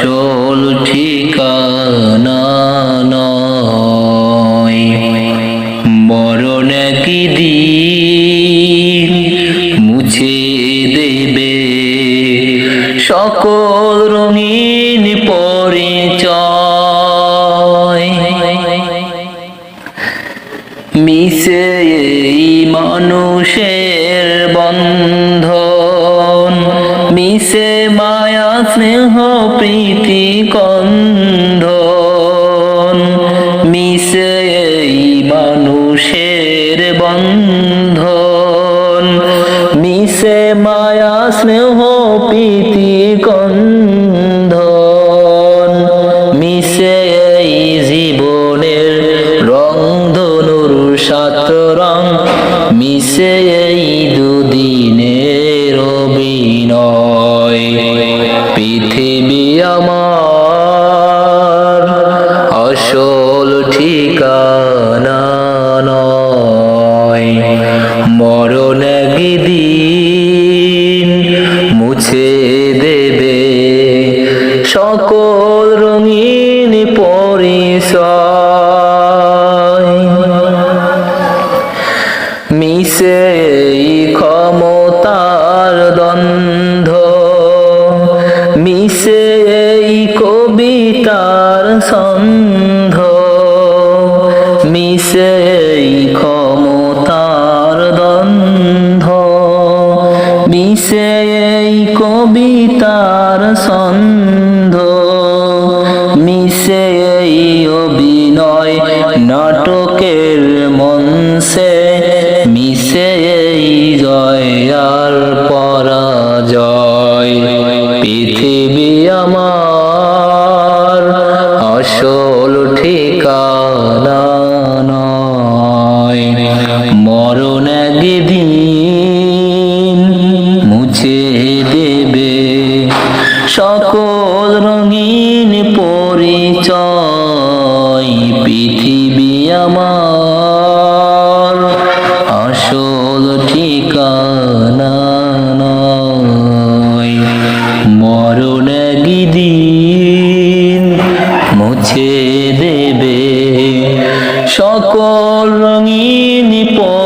আসল ঠিকানা নয়। মরণ কি দিন মুছে দেবে। সকল রঙিন পরিচয়। মিশে মানুষের বন্ধন, মিশে মায়া স্নেহ প্রীতি কন্ধন মিশে এই মানুষের বন্ধন। মিশে মায়া, স্নেহ, প্রীতি কন্ধন মিশে এই জীবনের রং ধনুর সাত রং। মিশে নয় মরণ একদিন মুছে দেবে। সকল রঙিন পরিচয়। মিশে ক্ষমতার দ্বন্দ্ব। মিশে কবিতার সন্ধ কবিতার সন্ধ মিশে এই অভিনয় নাটকের মঞ্চে। মিশে এই জয় দেবে সকল রঙিন পরিচয় পৃথিবী আমার। আসল ঠিকানা মরণ মুছে দেবে। সকল রঙিন পরিচয়